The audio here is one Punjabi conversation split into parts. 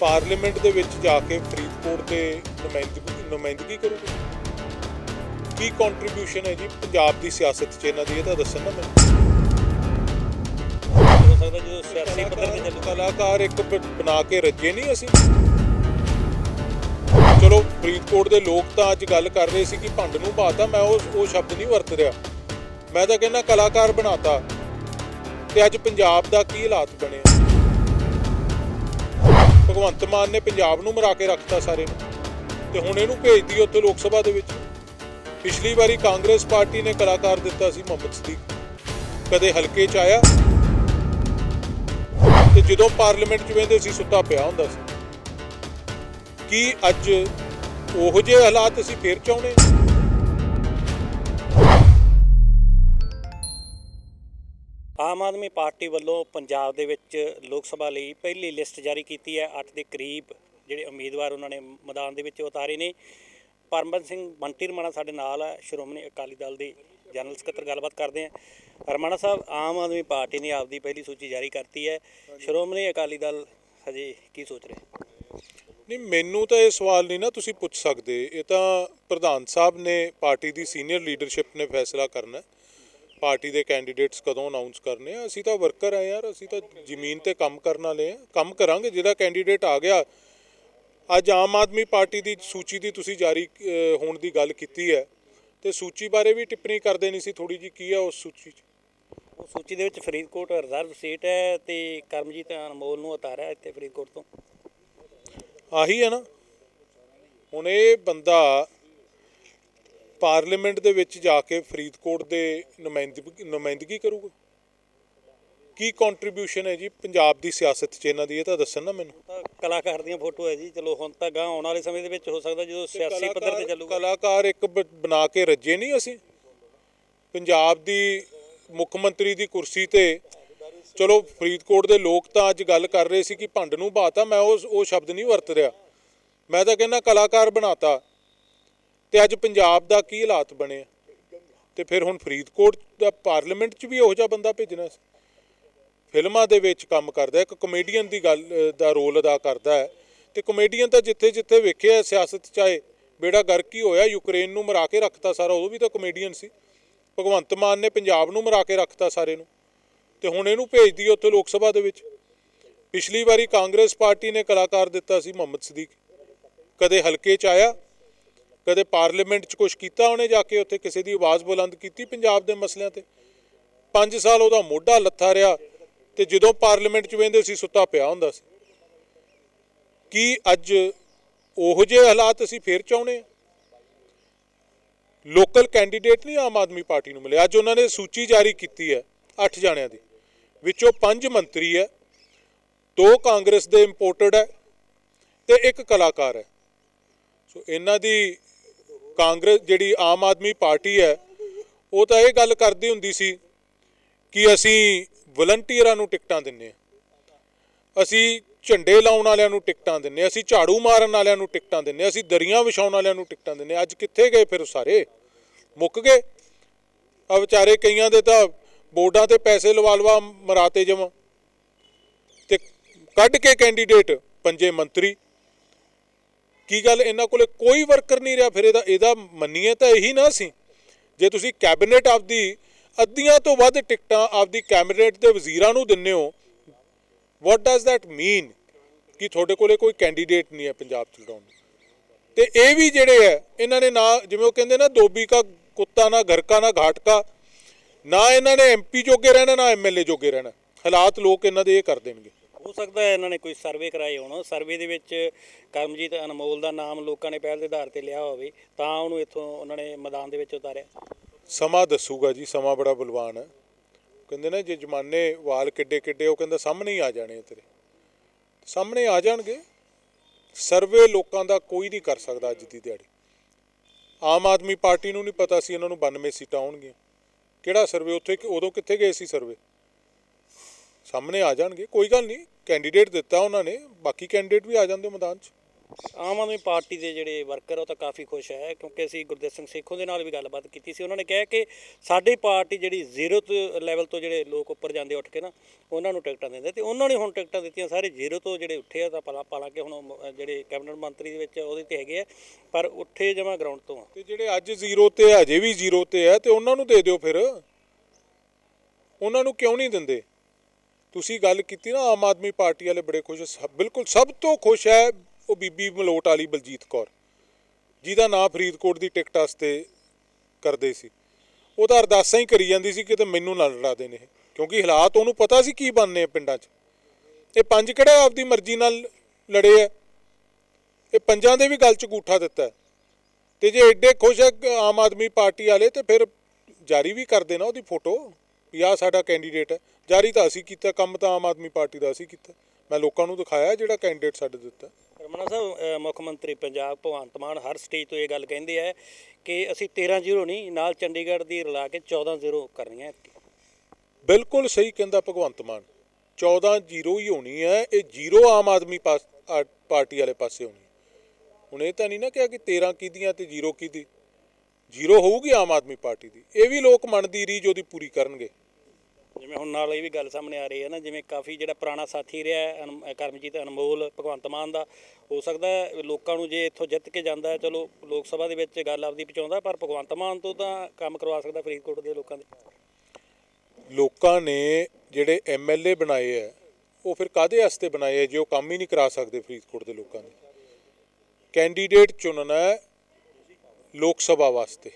ਪਾਰਲੀਮੈਂਟ ਦੇ ਵਿੱਚ ਜਾ ਕੇ ਫਰੀਦਕੋਟ ਦੇ ਨੁਮਾਇੰਦਗੀ ਨੁਮਾਇੰਦਗੀ ਕਰੋਗੇ? ਕੀ ਕੰਟਰੀਬਿਊਸ਼ਨ ਹੈ ਜੀ ਪੰਜਾਬ ਦੀ ਸਿਆਸਤ 'ਚ ਇਹਨਾਂ ਦੀ? ਇਹ ਤਾਂ ਦੱਸਣ ਨਾ ਮੈਨੂੰ। ਹੋ ਸਕਦਾ ਜਦੋਂ ਸਿਆਸੀ ਪੱਧਰ ਤੇ ਚੱਲੂ ਕਲਾਕਾਰ ਇੱਕ ਬਣਾ ਕੇ ਰੱਜੇ ਨਹੀਂ ਅਸੀਂ। ਚਲੋ ਫਰੀਦਕੋਟ ਦੇ ਲੋਕ ਤਾਂ ਅੱਜ ਗੱਲ ਕਰ ਰਹੇ ਸੀ ਕਿ ਭੰਡ ਨੂੰ ਬਾਤਾ ਮੈਂ ਉਹ ਉਹ ਸ਼ਬਦ ਨਹੀਂ ਵਰਤ ਰਿਹਾ। ਮੈਂ ਤਾਂ ਕਹਿੰਦਾ ਕਲਾਕਾਰ ਬਣਾਤਾ। ਤੇ ਅੱਜ ਪੰਜਾਬ ਦਾ ਕੀ ਹਾਲਾਤ ਬਣੇ ਆ? ਭਗਵੰਤ ਮਾਨ ਨੇ ਪੰਜਾਬ ਨੂੰ ਮਰਾ ਕੇ ਰੱਖਤਾ ਸਾਰੇ ਨੂੰ। ਤੇ ਹੁਣ ਇਹਨੂੰ ਭੇਜਦੀ ਉੱਥੇ ਲੋਕ ਸਭਾ ਦੇ ਵਿੱਚ। ਪਿਛਲੀ ਵਾਰੀ ਕਾਂਗਰਸ ਪਾਰਟੀ ਨੇ ਕਲਾਕਾਰ ਦਿੱਤਾ ਸੀ ਮੁਹੰਮਦ ਸਦੀਕ। ਕਦੇ ਹਲਕੇ 'ਚ ਆਇਆ। ਤੇ ਜਦੋਂ ਪਾਰਲੀਮੈਂਟ 'ਚ ਵੇਂਦੇ ਸੀ, ਸੁੱਤਾ ਪਿਆ ਹੁੰਦਾ ਸੀ। ਕੀ ਅੱਜ ਉਹੋ ਜਿਹੇ ਹਾਲਾਤ ਅਸੀਂ ਫੇਰ ਚਾਹੁੰਦੇ ਹਾਂ? ਆਮ ਆਦਮੀ ਪਾਰਟੀ ਵੱਲੋਂ ਪੰਜਾਬ ਦੇ ਵਿੱਚ ਲੋਕ ਸਭਾ ਲਈ ਪਹਿਲੀ ਲਿਸਟ ਜਾਰੀ ਕੀਤੀ ਹੈ। 8 ਦੇ ਕਰੀਬ ਜਿਹੜੇ ਉਮੀਦਵਾਰ ਉਹਨਾਂ ਨੇ ਮੈਦਾਨ ਦੇ ਵਿੱਚ ਉਤਾਰੇ ਨੇ। ਪਰਮਨ ਸਿੰਘ ਬੰਟੀ ਰਮਾਣਾ ਸਾਡੇ ਨਾਲ ਹੈ ਸ਼੍ਰੋਮਣੀ ਅਕਾਲੀ ਦਲ ਦੇ ਜਨਰਲ ਸਕੱਤਰ ਗੱਲਬਾਤ ਕਰਦੇ ਹਾਂ ਰਮਾਣਾ ਸਾਹਿਬ, ਆਮ ਆਦਮੀ ਪਾਰਟੀ ਨੇ ਆਪਦੀ ਪਹਿਲੀ ਸੂਚੀ ਜਾਰੀ ਕਰਤੀ ਹੈ। ਸ਼੍ਰੋਮਣੀ ਅਕਾਲੀ ਦਲ ਹਜੇ ਕੀ ਸੋਚ ਰਿਹਾ? ਨਹੀਂ, ਮੈਨੂੰ ਤਾਂ ਇਹ ਸਵਾਲ ਨਹੀਂ ਨਾ ਤੁਸੀਂ ਪੁੱਛ ਸਕਦੇ। ਇਹ ਤਾਂ ਪ੍ਰਧਾਨ ਸਾਹਿਬ ਨੇ ਪਾਰਟੀ ਦੀ ਸੀਨੀਅਰ ਲੀਡਰਸ਼ਿਪ ਨੇ ਫੈਸਲਾ ਕਰਨਾ ਹੈ। ਪਾਰਟੀ ਦੇ ਕੈਂਡੀਡੇਟਸ ਕਦੋਂ ਅਨਾਉਂਸ ਕਰਨੇ ਆ? ਅਸੀਂ ਤਾਂ ਵਰਕਰ ਆ ਯਾਰ ਅਸੀਂ ਤਾਂ ਜ਼ਮੀਨ ਤੇ ਕੰਮ ਕਰਨ ਵਾਲੇ ਆ। ਕੰਮ ਕਰਾਂਗੇ ਜਿਹੜਾ ਕੈਂਡੀਡੇਟ ਆ ਗਿਆ। ਅੱਜ ਆਮ ਆਦਮੀ ਪਾਰਟੀ ਦੀ ਸੂਚੀ ਦੀ ਤੁਸੀਂ ਜਾਰੀ ਹੋਣ ਦੀ ਗੱਲ ਕੀਤੀ ਹੈ। ਤੇ ਸੂਚੀ ਬਾਰੇ ਵੀ ਟਿੱਪਣੀ ਕਰਦੇ ਨਹੀਂ ਸੀ ਥੋੜੀ ਜੀ ਕੀ ਆ ਉਸ ਸੂਚੀ 'ਚ? ਉਹ ਸੂਚੀ ਦੇ ਵਿੱਚ ਫਰੀਦਕੋਟ ਰਿਜ਼ਰਵ ਸੀਟ ਹੈ ਤੇ ਕਰਮਜੀਤ ਅਨਮੋਲ ਨੂੰ ਉਤਾਰਿਆ ਇੱਥੇ ਫਰੀਦਕੋਟ ਤੋਂ। ਆਹੀ ਹੈ ਨਾ। ਹੁਣ ਇਹ ਬੰਦਾ ਪਾਰਲੀਮੈਂਟ ਦੇ ਵਿੱਚ ਜਾ ਕੇ ਫਰੀਦਕੋਟ ਦੇ ਨੁਮਾਇੰਦਗੀ ਨੁਮਾਇੰਦਗੀ ਕਰੂਗਾ? ਕੀ ਕੰਟਰੀਬਿਊਸ਼ਨ ਹੈ ਜੀ ਪੰਜਾਬ ਦੀ ਸਿਆਸਤ 'ਚ ਇਹਨਾਂ ਦੀ? ਇਹ ਤਾਂ ਦੱਸਣ ਨਾ ਮੈਨੂੰ। ਤਾਂ ਕਲਾਕਾਰ ਦੀਆਂ ਫੋਟੋ ਹੈ ਜੀ। ਚਲੋ ਹੁਣ ਤਾਂ ਗਾਂ ਆਉਣ ਵਾਲੇ ਸਮੇਂ ਦੇ ਵਿੱਚ ਹੋ ਸਕਦਾ ਜਦੋਂ ਸਿਆਸੀ ਪੱਧਰ ਤੇ ਚੱਲੂਗਾ। ਕਲਾਕਾਰ ਇੱਕ ਬ- ਬਣਾ ਕੇ ਰੱਜੇ ਨਹੀਂ ਅਸੀਂ। ਪੰਜਾਬ ਦੀ ਮੁੱਖ ਮੰਤਰੀ ਦੀ ਕੁਰਸੀ ਤੇ ਚਲੋ ਫਰੀਦਕੋਟ ਦੇ ਲੋਕ ਤਾਂ ਅੱਜ ਗੱਲ ਕਰ ਰਹੇ ਸੀ ਕਿ ਭੰਡ ਨੂੰ ਬਾਤਾ ਮੈਂ ਉਹ ਉਹ ਸ਼ਬਦ ਨਹੀਂ ਵਰਤ ਰਿਹਾ। ਮੈਂ ਤਾਂ ਕਹਿੰਦਾ ਕਲਾਕਾਰ ਬਣਾਤਾ। ਤੇ ਅੱਜ ਪੰਜਾਬ ਦਾ ਕੀ ਹਾਲਾਤ ਬਣੇ ਆ? ਤੇ ਫਿਰ ਹੁਣ ਫਰੀਦਕੋਟ ਦਾ ਪਾਰਲੀਮੈਂਟ 'ਚ ਵੀ ਇਹੋ ਜਿਹਾ ਬੰਦਾ ਭੇਜਣਾ ਸੀ। ਫਿਲਮਾਂ ਦੇ ਵਿੱਚ ਕੰਮ ਕਰਦਾ, ਇੱਕ ਕਮੇਡੀਅਨ ਦੀ ਗੱਲ ਦਾ ਰੋਲ ਅਦਾ ਕਰਦਾ ਹੈ। ਤੇ ਕਮੇਡੀਅਨ ਤਾਂ ਜਿੱਥੇ ਜਿੱਥੇ ਵੇਖਿਆ ਸਿਆਸਤ ਚਾਹੇ ਬੇੜਾ ਗਰਕ ਹੀ ਹੋਇਆ, ਯੂਕਰੇਨ ਨੂੰ ਮਰਾ ਕੇ ਰੱਖਤਾ ਸਾਰਾ, ਉਹ ਵੀ ਤਾਂ ਕਮੇਡੀਅਨ ਸੀ। ਭਗਵੰਤ ਮਾਨ ਨੇ ਪੰਜਾਬ ਨੂੰ ਮਰਾ ਕੇ ਰੱਖਤਾ ਸਾਰੇ ਨੂੰ। ਤੇ ਹੁਣ ਇਹਨੂੰ ਭੇਜਦੀ ਉੱਥੇ ਲੋਕ ਸਭਾ ਦੇ ਵਿੱਚ। ਪਿਛਲੀ ਵਾਰੀ ਕਾਂਗਰਸ ਪਾਰਟੀ ਨੇ ਕਲਾਕਾਰ ਦਿੱਤਾ ਸੀ ਮੁਹੰਮਦ ਸਦੀਕ। ਕਦੇ ਹਲਕੇ 'ਚ ਆਇਆ ਕਦੇ ਪਾਰਲੀਮੈਂਟ 'ਚ ਕੁਝ ਕੀਤਾ ਉਹਨੇ ਜਾ ਕੇ, ਉੱਥੇ ਕਿਸੇ ਦੀ ਆਵਾਜ਼ ਬੁਲੰਦ ਕੀਤੀ ਪੰਜਾਬ ਦੇ ਮਸਲਿਆਂ ਤੇ? 5 ਸਾਲ ਉਹਦਾ ਮੋਢਾ ਲੱਥਾ ਰਿਹਾ ਤੇ ਜਦੋਂ ਪਾਰਲੀਮੈਂਟ 'ਚ ਵੇਂਦੇ ਸੀ, ਸੁੱਤਾ ਪਿਆ ਹੁੰਦਾ ਸੀ। ਕੀ ਅੱਜ ਉਹੋ ਜਿਹੇ ਹਾਲਾਤ ਅਸੀਂ ਫੇਰ ਚਾਹੁੰਦੇ ਹਾਂ? ਲੋਕਲ ਕੈਂਡੀਡੇਟ ਨਹੀਂ ਆਮ ਆਦਮੀ ਪਾਰਟੀ ਨੂੰ ਮਿਲੇ। ਅੱਜ ਉਹਨਾਂ ਨੇ ਸੂਚੀ ਜਾਰੀ ਕੀਤੀ ਹੈ 8 ਜਾਣਿਆਂ ਦੀ। ਵਿੱਚੋਂ 5 ਮੰਤਰੀ ਹੈ, ਦੋ ਕਾਂਗਰਸ ਦੇ ਇੰਪੋਰਟਡ ਹੈ ਤੇ ਇੱਕ ਕਲਾਕਾਰ ਹੈ। ਸੋ ਇਹਨਾਂ ਦੀ ਕਾਂਗਰਸ ਜਿਹੜੀ ਆਮ ਆਦਮੀ ਪਾਰਟੀ ਹੈ, ਉਹ ਤਾਂ ਇਹ ਗੱਲ ਕਰਦੀ ਹੁੰਦੀ ਸੀ ਕਿ ਅਸੀਂ ਵਲੰਟੀਅਰਾਂ ਨੂੰ ਟਿਕਟਾਂ ਦਿੰਨੇ ਆ ਅਸੀਂ ਝੰਡੇ ਲਾਉਣ ਵਾਲਿਆਂ ਨੂੰ ਟਿਕਟਾਂ ਦਿੰਨੇ ਆ ਅਸੀਂ ਝਾੜੂ ਮਾਰਨ ਵਾਲਿਆਂ ਨੂੰ ਟਿਕਟਾਂ ਦਿੰਨੇ ਆ ਅਸੀਂ ਦਰੀਆਂ ਵਿਛਾਉਣ ਵਾਲਿਆਂ ਨੂੰ ਟਿਕਟਾਂ ਦਿੰਨੇ ਆ ਅੱਜ ਕਿੱਥੇ ਗਏ ਫਿਰ ਸਾਰੇ? ਮੁੱਕ ਗਏ? ਆ ਵਿਚਾਰੇ ਕਈਆਂ ਦੇ ਤਾਂ ਬੋਰਡਾਂ ਤੇ ਪੈਸੇ ਲਵਾ ਲਵਾ ਮਰਾਤੇ ਜਮ। ਤੇ ਕੱਢ ਕੇ ਕੈਂਡੀਡੇਟ ਪੰਜੇ ਮੰਤਰੀ ਕੀ ਗੱਲ, ਇਹਨਾਂ ਕੋਲੇ ਕੋਈ ਵਰਕਰ ਨਹੀਂ ਰਿਹਾ? ਫਿਰ ਇਹਦਾ ਇਹਦਾ ਮੰਨੀਏ ਤਾਂ ਇਹੀ ਨਾ ਸੀ। ਜੇ ਤੁਸੀਂ ਕੈਬਨਿਟ ਆਪਦੀ ਅੱਧੀਆਂ ਤੋਂ ਵੱਧ ਟਿਕਟਾਂ ਆਪਦੀ ਕੈਬਨਿਟ ਦੇ ਵਜ਼ੀਰਾਂ ਨੂੰ ਦਿੰਨੇ ਹੋ ਵਾਟ ਡਸ that ਮੀਨ ਕਿ ਤੁਹਾਡੇ ਕੋਲੇ ਕੋਈ ਕੈਂਡੀਡੇਟ ਨਹੀਂ ਹੈ ਪੰਜਾਬ ਚ ਲਗਾਉਣ ਨੂੰ। ਤੇ ਇਹ ਵੀ ਜਿਹੜੇ ਹੈ, ਇਹਨਾਂ ਨੇ ਨਾ, ਜਿਵੇਂ ਉਹ ਕਹਿੰਦੇ ਨਾ ਦੋਬੀ ਕਾ ਕੁੱਤਾ ਨਾ ਘਰ ਨਾ ਘਾਟਕਾ, ਨਾ ਇਹਨਾਂ ਨੇ ਐਮਪੀ ਜੋਗੇ ਰਹਿਣਾ, ਨਾ ਐਮਐਲਏ ਜੋਗੇ ਰਹਿਣਾ। ਹਾਲਾਤ ਲੋਕ ਇਹਨਾਂ ਦੇ ਇਹ ਕਰ ਦੇਣਗੇ। ਹੋ ਸਕਦਾ ਹੈ ਇਹਨਾਂ ਨੇ ਕੋਈ ਸਰਵੇ ਕਰਾਏ ਹੋਣ। ਸਰਵੇ ਦੇ ਵਿੱਚ ਕਰਮਜੀਤ ਅਨਮੋਲ ਦਾ ਨਾਮ ਲੋਕਾਂ ਨੇ ਪਹਿਲ ਦੇ ਆਧਾਰ ਤੇ ਲਿਆ ਹੋਵੇ, ਤਾਂ ਉਹਨੂੰ ਇੱਥੋਂ ਉਹਨਾਂ ਨੇ ਮੈਦਾਨ ਦੇ ਵਿੱਚ ਉਤਾਰਿਆ। ਸਮਾਂ ਦੱਸੂਗਾ ਜੀ, ਸਮਾਂ ਬੜਾ ਬਲਵਾਨ ਹੈ। ਕਹਿੰਦੇ ਨੇ, ਜੇ ਜਮਾਨੇ ਵਾਲ ਕਿੱਡੇ ਕਿੱਡੇ, ਉਹ ਕਹਿੰਦਾ ਸਾਹਮਣੇ ਹੀ ਆ ਜਾਣੇ ਆ ਤੇਰੇ। ਸਾਹਮਣੇ ਆ ਜਾਣਗੇ। ਸਰਵੇ ਲੋਕਾਂ ਦਾ ਕੋਈ ਨਹੀਂ ਕਰ ਸਕਦਾ ਅੱਜ ਦੀ ਦਿਹਾੜੀ। ਆਮ ਆਦਮੀ ਪਾਰਟੀ ਨੂੰ ਨਹੀਂ ਪਤਾ ਸੀ ਇਹਨਾਂ ਨੂੰ 92 ਸੀਟਾਂ ਆਉਣਗੀਆਂ। ਕਿਹੜਾ ਸਰਵੇ? ਉੱਥੇ ਉਦੋਂ ਕਿੱਥੇ ਗਏ ਸੀ ਸਰਵੇ? ਸਾਹਮਣੇ ਆ ਜਾਣਗੇ। ਕੋਈ ਗੱਲ ਨਹੀਂ ਕੈਂਡੀਡੇਟ ਦਿੱਤਾ ਉਹਨਾਂ ਨੇ ਬਾਕੀ ਕੈਂਡੀਡੇਟ ਵੀ ਆ ਜਾਂਦੇ ਮੈਦਾਨ 'ਚ। ਆਮ ਆਦਮੀ ਪਾਰਟੀ ਦੇ ਜਿਹੜੇ ਵਰਕਰ ਉਹ ਤਾਂ ਕਾਫੀ ਖੁਸ਼ ਹੈ ਕਿਉਂਕਿ ਅਸੀਂ ਗੁਰਦੇਵ ਸਿੰਘ ਸੇਖੋਂ ਦੇ ਨਾਲ ਵੀ ਗੱਲਬਾਤ ਕੀਤੀ ਸੀ। ਉਹਨਾਂ ਨੇ ਕਿਹਾ ਕਿ ਸਾਡੀ ਪਾਰਟੀ ਜਿਹੜੀ ਜ਼ੀਰੋ ਤੋਂ ਲੈਵਲ ਤੋਂ ਜਿਹੜੇ ਲੋਕ ਉੱਪਰ ਜਾਂਦੇ ਉੱਠ ਕੇ ਨਾ ਉਹਨਾਂ ਨੂੰ ਟਿਕਟਾਂ ਦਿੰਦੇ ਤੇ ਉਹਨਾਂ ਨੇ ਹੁਣ ਟਿਕਟਾਂ ਦਿੱਤੀਆਂ ਸਾਰੇ ਜ਼ੀਰੋ ਤੋਂ ਜਿਹੜੇ ਉੱਠੇ ਆ ਤਾਂ ਪਾਲਾ ਪਾਲਾਂਕਿ ਹੁਣ ਉਹ ਮ- ਜਿਹੜੇ ਕੈਬਨਿਟ ਮੰਤਰੀ ਦੇ ਵਿੱਚ ਉਹਦੇ ਤੇ ਹੈਗੇ ਆ ਪਰ ਉੱਠੇ ਜਮਾ ਗਰਾਊਂਡ ਤੋਂ ਆ। ਤੇ ਜਿਹੜੇ ਅੱਜ ਜ਼ੀਰੋ ਤੇ ਆ, ਅਜੇ ਵੀ ਜ਼ੀਰੋ ਤੇ ਹੈ ਤੇ ਉਹਨਾਂ ਨੂੰ ਦੇ ਦਿਓ ਫਿਰ। ਉਹਨਾਂ ਨੂੰ ਕਿਉਂ ਨਹੀਂ ਦਿੰਦੇ? ਤੁਸੀਂ ਗੱਲ ਕੀਤੀ ਨਾ, ਆਮ ਆਦਮੀ ਪਾਰਟੀ ਵਾਲੇ ਬੜੇ ਖੁਸ਼, ਸਭ, ਬਿਲਕੁਲ ਸਭ ਤੋਂ ਖੁਸ਼ ਹੈ ਉਹ ਬੀਬੀ ਮਲੋਟ ਵਾਲੀ ਬਲਜੀਤ ਕੌਰ, ਜਿਹਦਾ ਨਾਂ ਫਰੀਦਕੋਟ ਦੀ ਟਿਕਟ ਵਾਸਤੇ ਕਰਦੇ ਸੀ। ਉਹ ਤਾਂ ਅਰਦਾਸਾਂ ਹੀ ਕਰੀ ਜਾਂਦੀ ਸੀ ਕਿਤੇ ਮੈਨੂੰ ਨਾ ਲੜਾ ਦੇਣ ਇਹ, ਕਿਉਂਕਿ ਹਾਲਾਤ ਉਹਨੂੰ ਪਤਾ ਸੀ ਕੀ ਬਣਨੇ ਆ ਪਿੰਡਾਂ 'ਚ। ਇਹ ਪੰਜ ਕਿਹੜਾ ਆਪਦੀ ਮਰਜ਼ੀ ਨਾਲ ਲੜੇ ਆ। ਇਹ ਪੰਜਾਂ ਦੇ ਵੀ ਗੱਲ 'ਚ ਗੂਠਾ ਦਿੱਤਾ ਹੈ। ਤੇ ਜੇ ਐਡੇ ਖੁਸ਼ ਹੈ ਆਮ ਆਦਮੀ ਪਾਰਟੀ ਵਾਲੇ, ਤੇ ਫਿਰ ਜਾਰੀ ਵੀ ਕਰ ਦੇਣਾ ਉਹਦੀ ਫੋਟੋ। ਵੀ ਆਹ ਸਾਡਾ ਕੈਂਡੀਡੇਟ ਹੈ। ਜਾਰੀ ਤਾਂ ਅਸੀਂ ਕੀਤਾ ਕੰਮ ਤਾਂ ਆਮ ਆਦਮੀ ਪਾਰਟੀ ਦਾ ਅਸੀਂ ਕੀਤਾ। ਮੈਂ ਲੋਕਾਂ ਨੂੰ ਦਿਖਾਇਆ ਜਿਹੜਾ ਕੈਂਡੀਡੇਟ ਸਾਡੇ ਦਿੱਤਾ। ਰਮਨਾ ਸਾਹਿਬ ਮੁੱਖ ਮੰਤਰੀ ਪੰਜਾਬ ਭਗਵੰਤ ਮਾਨ ਹਰ ਸਟੇਜ ਤੋਂ ਇਹ ਗੱਲ ਕਹਿੰਦੇ ਆ ਕਿ ਅਸੀਂ 13 ਜ਼ੀਰੋ ਨਹੀਂ ਨਾਲ ਚੰਡੀਗੜ੍ਹ ਦੀ ਰਲਾ ਕੇ 14 ਜ਼ੀਰੋ ਕਰਨੀਆਂ ਬਿਲਕੁਲ ਸਹੀ ਕਹਿੰਦਾ ਭਗਵੰਤ ਮਾਨ। 14 ਜ਼ੀਰੋ ਹੀ ਹੋਣੀ ਹੈ ਇਹ ਜ਼ੀਰੋ ਆਮ ਆਦਮੀ ਪਾਰਟੀ ਵਾਲੇ ਪਾਸੇ ਹੋਣੀ ਹੈ। ਹੁਣ ਇਹ ਤਾਂ ਨਹੀਂ ਨਾ ਕਿਹਾ ਕਿ 13 ਕੀਦੀਆਂ ਤੇ ਜ਼ੀਰੋ ਕੀਦੀ ਜ਼ੀਰੋ ਹੋਊਗੀ ਆਮ ਆਦਮੀ ਪਾਰਟੀ ਦੀ। ਇਹ ਵੀ ਲੋਕ ਮਨ ਦੀ ਰੀਝ ਉਹਦੀ ਪੂਰੀ ਕਰਨਗੇ। ਜਿਵੇਂ ਹੁਣ ਨਾਲ ਇਹ ਵੀ ਗੱਲ ਸਾਹਮਣੇ ਆ ਰਹੀ ਹੈ ਨਾ ਜਿਵੇਂ ਕਾਫੀ ਜਿਹੜਾ ਪੁਰਾਣਾ ਸਾਥੀ ਰਿਹਾ ਹੈ, ਕਰਮਜੀਤ ਅਨਮੋਲ ਭਗਵੰਤ ਮਾਨ ਦਾ ਹੋ ਸਕਦਾ ਲੋਕਾਂ ਨੂੰ ਜੇ ਇੱਥੋਂ ਜਿੱਤ ਕੇ ਜਾਂਦਾ ਹੈ ਚਲੋ ਲੋਕ ਸਭਾ ਦੇ ਵਿੱਚ ਗੱਲ ਆਪਦੀ ਪਹੁੰਚਾਉਂਦਾ ਪਰ ਭਗਵੰਤ ਮਾਨ ਤੋਂ ਤਾਂ ਕੰਮ ਕਰਵਾ ਸਕਦਾ ਫਰੀਦਕੋਟ ਦੇ ਲੋਕਾਂ ਦੇ। ਲੋਕਾਂ ਨੇ ਜਿਹੜੇ ਐਮਐਲਏ ਬਣਾਏ ਆ ਉਹ ਫਿਰ ਕਾਦੇ ਵਾਸਤੇ ਬਣਾਏ ਆ ਜੇ ਉਹ ਕੰਮ ਹੀ ਨਹੀਂ ਕਰਾ ਸਕਦੇ ਫਰੀਦਕੋਟ ਦੇ ਲੋਕਾਂ ਨੇ ਕੈਂਡੀਡੇਟ ਚੁਣਨਾ ਲੋਕ ਸਭਾ ਵਾਸਤੇ।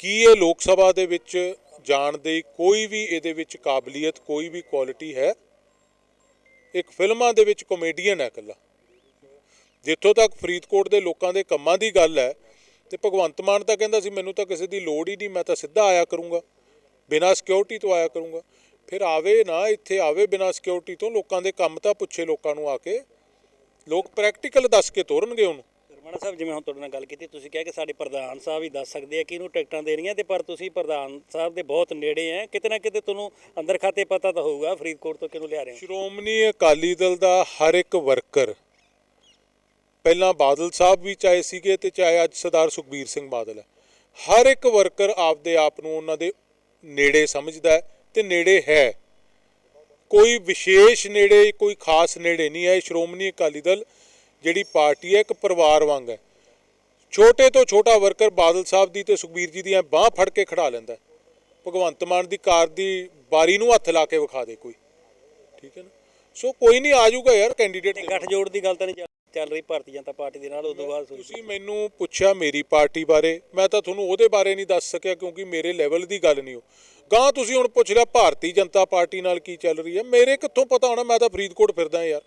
ਕੀ ਇਹ ਲੋਕ ਸਭਾ ਦੇ ਵਿੱਚ ਜਾਣ ਦੀ ਕੋਈ ਵੀ ਇਹਦੇ ਵਿੱਚ ਕਾਬਲੀਅਤ, ਕੋਈ ਵੀ ਕੁਆਲਿਟੀ ਹੈ। ਇੱਕ ਫਿਲਮਾਂ ਦੇ ਵਿੱਚ ਕਾਮੇਡੀਅਨ ਹੈ ਇਕੱਲਾ। ਜਿੱਥੋਂ ਤੱਕ ਫਰੀਦਕੋਟ ਦੇ ਲੋਕਾਂ ਦੇ ਕੰਮਾਂ ਦੀ ਗੱਲ ਹੈ, ਤੇ ਭਗਵੰਤ ਮਾਨ ਤਾਂ ਕਹਿੰਦਾ ਸੀ, ਮੈਨੂੰ ਤਾਂ ਕਿਸੇ ਦੀ ਲੋੜ ਹੀ ਨਹੀਂ, ਮੈਂ ਤਾਂ ਸਿੱਧਾ ਆਇਆ ਕਰੂੰਗਾ। ਬਿਨਾਂ ਸਿਕਿਉਰਿਟੀ ਤੋਂ ਆਇਆ ਕਰੂੰਗਾ। ਫਿਰ ਆਵੇ ਨਾ, ਇੱਥੇ ਆਵੇ ਬਿਨਾਂ ਸਿਕਿਉਰਿਟੀ ਤੋਂ, ਲੋਕਾਂ ਦੇ ਕੰਮ ਤਾਂ ਪੁੱਛੇ ਲੋਕਾਂ ਨੂੰ ਆ ਕੇ। ਲੋਕ ਪ੍ਰੈਕਟੀਕਲ ਦੱਸ ਕੇ ਤੋਰਨਗੇ ਉਹਨੂੰ। ਰਮਣਾ ਸਾਹਿਬ, ਜਿਵੇਂ ਹੁਣ ਤੁਹਾਡੇ ਨਾਲ ਗੱਲ ਕੀਤੀ, ਤੁਸੀਂ ਕਿਹਾ ਕਿ ਸਾਡੇ ਪ੍ਰਧਾਨ ਸਾਹਿਬ ਹੀ ਦੱਸ ਸਕਦੇ ਆ ਕਿ ਇਹਨੂੰ ਟਿਕਟਾਂ ਦੇਣੀਆਂ ਤੇ ਪਰ ਤੁਸੀਂ ਪ੍ਰਧਾਨ ਸਾਹਿਬ ਦੇ ਬਹੁਤ ਨੇੜੇ ਆ। ਕਿਤੇ ਨਾ ਕਿਤੇ ਤੁਹਾਨੂੰ ਅੰਦਰ ਖਾਤੇ ਪਤਾ ਤਾਂ ਹੋਊਗਾ, ਫਰੀਦਕੋਟ ਤੋਂ ਕਿਹਨੂੰ ਲਿਆ ਰਹੇ ਹੋ? ਸ਼੍ਰੋਮਣੀ ਅਕਾਲੀ ਦਲ ਦਾ ਹਰ ਇੱਕ ਵਰਕਰ, ਪਹਿਲਾਂ ਬਾਦਲ ਸਾਹਿਬ ਵੀ ਚਾਹੇ ਸੀਗੇ ਤੇ ਚਾਹੇ ਅੱਜ ਸਰਦਾਰ ਸੁਖਬੀਰ ਸਿੰਘ ਬਾਦਲ ਹੈ ਹਰ ਇੱਕ ਵਰਕਰ ਆਪਦੇ ਆਪ ਨੂੰ ਉਹਨਾਂ ਦੇ ਨੇੜੇ ਸਮਝਦਾ ਹੈ ਤੇ ਨੇੜੇ ਹੈ। ਕੋਈ ਵਿਸ਼ੇਸ਼ ਨੇੜੇ, ਕੋਈ ਖਾਸ ਨੇੜੇ ਨਹੀਂ ਹੈ। ਸ਼੍ਰੋਮਣੀ ਅਕਾਲੀ ਦਲ ਜਿਹੜੀ ਪਾਰਟੀ ਹੈ ਇੱਕ ਪਰਿਵਾਰ ਵਾਂਗ ਹੈ। ਛੋਟੇ ਤੋਂ ਛੋਟਾ ਵਰਕਰ ਬਾਦਲ ਸਾਹਿਬ ਦੀ ਤੇ ਸੁਖਬੀਰ ਜੀ ਦੀਆਂ ਬਾਹ ਫੜ ਕੇ ਖੜਾ ਲੈਂਦਾ। ਭਗਵੰਤ ਮਾਨ ਦੀ ਕਾਰ ਦੀ ਬਾਰੀ ਨੂੰ ਹੱਥ ਲਾ ਕੇ ਵਿਖਾ ਦੇ ਕੋਈ। ਠੀਕ ਹੈ ਨਾ? ਸੋ ਕੋਈ ਨਹੀਂ ਆ ਜਾਊਗਾ ਯਾਰ ਕੈਂਡੀਡੇਟ ਗੱਠਜੋੜ ਦੀ ਗੱਲ ਤਾਂ ਨਹੀਂ ਚੱਲ- ਰਹੀ ਭਾਰਤੀ ਜਨਤਾ ਪਾਰਟੀ ਦੇ ਨਾਲ ਉਦੋਂ ਬਾਅਦ ਤੁਸੀਂ ਮੈਨੂੰ ਪੁੱਛਿਆ ਮੇਰੀ ਪਾਰਟੀ ਬਾਰੇ ਮੈਂ ਤਾਂ ਤੁਹਾਨੂੰ ਉਹਦੇ ਬਾਰੇ ਨਹੀਂ ਦੱਸ ਸਕਿਆ ਕਿਉਂਕਿ ਮੇਰੇ ਲੈਵਲ ਦੀ ਗੱਲ ਨਹੀਂ ਉਹ। ਗਾਂ ਤੁਸੀਂ ਹੁਣ ਪੁੱਛ ਲਿਆ ਭਾਰਤੀ ਜਨਤਾ ਪਾਰਟੀ ਨਾਲ ਕੀ ਚੱਲ ਰਹੀ ਹੈ? ਮੇਰੇ ਕਿੱਥੋਂ ਪਤਾ ਹੋਣਾ ਮੈਂ ਤਾਂ ਫਰੀਦਕੋਟ ਫਿਰਦਾ ਯਾਰ।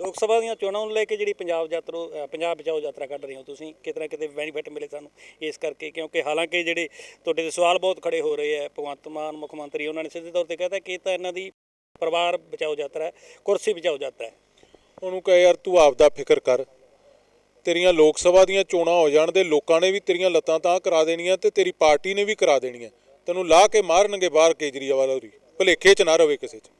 ਲੋਕ ਸਭਾ ਦੀਆਂ ਚੋਣਾਂ ਨੂੰ ਲੈ ਕੇ ਜਿਹੜੀ ਪੰਜਾਬ ਯਾਤਰਾ ਪੰਜਾਬ ਬਚਾਓ ਯਾਤਰਾ ਕੱਢ ਰਹੇ ਹੋ ਤੁਸੀਂ ਕਿਤੇ ਨਾ ਕਿਤੇ ਬੈਨੀਫਿਟ ਮਿਲੇ ਸਾਨੂੰ ਇਸ ਕਰਕੇ? ਕਿਉਂਕਿ ਹਾਲਾਂਕਿ ਜਿਹੜੇ ਤੁਹਾਡੇ ਤੇ ਸਵਾਲ ਬਹੁਤ ਖੜੇ ਹੋ ਰਹੇ ਆ, ਭਗਵੰਤ ਮਾਨ ਮੁੱਖ ਮੰਤਰੀ, ਉਹਨਾਂ ਨੇ ਸਿੱਧੇ ਤੌਰ ਤੇ ਕਹਿਤਾ ਕਿ ਇਹ ਤਾਂ ਇਹਨਾਂ ਦੀ ਪਰਿਵਾਰ ਬਚਾਓ ਯਾਤਰਾ ਹੈ, ਕੁਰਸੀ ਬਚਾਓ ਯਾਤਰਾ ਹੈ। ਉਹਨੂੰ ਕਹੇ ਯਾਰ ਤੂੰ ਆਪਦਾ ਫਿਕਰ ਕਰ। ਤੇਰੀਆਂ ਲੋਕ ਸਭਾ ਦੀਆਂ ਚੋਣਾਂ ਹੋ ਜਾਣ ਦੇ ਲੋਕਾਂ ਨੇ ਵੀ ਤੇਰੀਆਂ ਲੱਤਾਂ ਤਾਂ ਕਰਾ ਦੇਣੀਆਂ ਤੇ ਤੇਰੀ ਪਾਰਟੀ ਨੇ ਵੀ ਕਰਾ ਦੇਣੀਆਂ। ਤੈਨੂੰ ਲਾ ਕੇ ਮਾਰਨਗੇ ਬਾਹਰ ਕੇਜਰੀਵਾਲ ਹੋਰੀ, ਭਲੇਖੇ ਚ ਨਾ ਰਵੇ ਕਿਸੇ ਚ।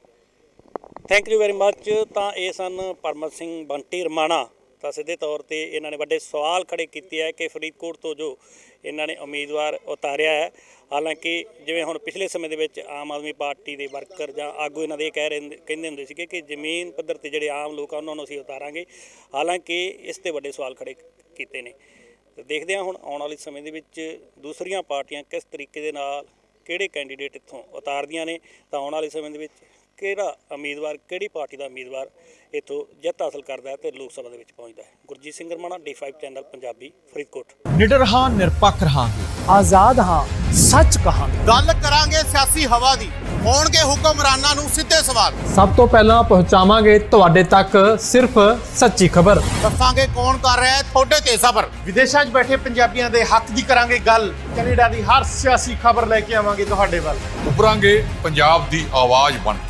ਥੈਂਕ ਯੂ ਵੈਰੀ ਮੱਚ ਤਾਂ ਇਹ ਸਨ ਪਰਮਤ ਸਿੰਘ ਬੰਟੀ ਰਮਾਣਾ। ਤਾਂ ਸਿੱਧੇ ਤੌਰ ਤੇ ਇਹਨਾਂ ਨੇ ਵੱਡੇ ਸਵਾਲ ਖੜੇ ਕੀਤੇ ਹੈ ਕਿ ਫਰੀਦਕੋਟ ਤੋਂ ਜੋ ਇਹਨਾਂ ਨੇ ਉਮੀਦਵਾਰ ਉਤਾਰਿਆ ਹੈ, ਹਾਲਾਂਕਿ ਜਿਵੇਂ ਹੁਣ ਪਿਛਲੇ ਸਮੇਂ ਦੇ ਵਿੱਚ ਆਮ ਆਦਮੀ ਪਾਰਟੀ ਦੇ ਵਰਕਰ ਜਾਂ ਆਗੂ ਇਹਨਾਂ ਦੇ ਇਹ ਕਹਿ ਰਹੇ ਕਹਿੰਦੇ ਹੁੰਦੇ ਸੀਗੇ ਕਿ ਜ਼ਮੀਨ ਪੱਧਰ ਤੇ ਜਿਹੜੇ ਆਮ ਲੋਕ ਆ ਉਹਨਾਂ ਨੂੰ ਅਸੀਂ ਉਤਾਰਾਂਗੇ। ਹਾਲਾਂਕਿ ਇਸ ਤੇ ਵੱਡੇ ਸਵਾਲ ਖੜੇ ਕੀਤੇ ਨੇ। ਤੇ ਦੇਖਦੇ ਹਾਂ ਹੁਣ ਆਉਣ ਵਾਲੇ ਸਮੇਂ ਦੇ ਵਿੱਚ ਦੂਸਰੀਆਂ ਪਾਰਟੀਆਂ ਕਿਸ ਤਰੀਕੇ ਦੇ ਨਾਲ ਕਿਹੜੇ ਕੈਂਡੀਡੇਟ ਇੱਥੋਂ ਉਤਾਰਦੀਆਂ ਨੇ। ਤਾਂ ਆਉਣ ਵਾਲੇ ਸਮੇਂ ਦੇ ਵਿੱਚ ਕਿਹੜਾ ਉਮੀਦਵਾਰ ਕਿਹੜੀ ਪਾਰਟੀ ਦਾ ਉਮੀਦਵਾਰ ਇੱਥੋਂ ਜਿੱਤ ਹਾਸਲ ਕਰਦਾ ਹੈ ਤੇ ਲੋਕ ਸਭਾ ਦੇ ਵਿੱਚ ਪਹੁੰਚਦਾ ਹੈ? Gurjeet Singh Ramana D five channel Punjabi Faridkot. ਨਿਡਰ ਹਾਂ ਨਿਰਪੱਖ ਰਹਾਂਗੇ। ਆਜ਼ਾਦ ਹਾਂ ਸੱਚ ਕਹਾਂਗੇ। ਗੱਲ ਕਰਾਂਗੇ ਸਿਆਸੀ ਹਵਾ ਦੀ। ਹੋਣਗੇ ਹੁਕਮਰਾਨਾਂ ਨੂੰ ਸਿੱਧੇ ਸਵਾਲ। ਸਭ ਤੋਂ ਪਹਿਲਾਂ ਪਹੁੰਚਾਵਾਂਗੇ ਤੁਹਾਡੇ ਤੱਕ ਸਿਰਫ ਸੱਚੀ ਖਬਰ। ਦੱਸਾਂਗੇ ਕੌਣ ਕਰ ਰਿਹਾ ਹੈ ਤੁਹਾਡੇ ਤੇ ਸਬਰ। ਵਿਦੇਸ਼ਾਂ 'ਚ ਬੈਠੇ ਪੰਜਾਬੀਆਂ ਦੇ ਹੱਕ ਦੀ ਕਰਾਂਗੇ ਗੱਲ। ਕੈਨੇਡਾ ਦੀ ਹਰ ਸਿਆਸੀ ਖਬਰ ਲੈ ਕੇ ਆਵਾਂਗੇ ਤੁਹਾਡੇ ਵੱਲ। ਉਭਰਾਂਗੇ ਪੰਜਾਬ ਦੀ ਆਵਾਜ਼ ਬਣ ਕੇ।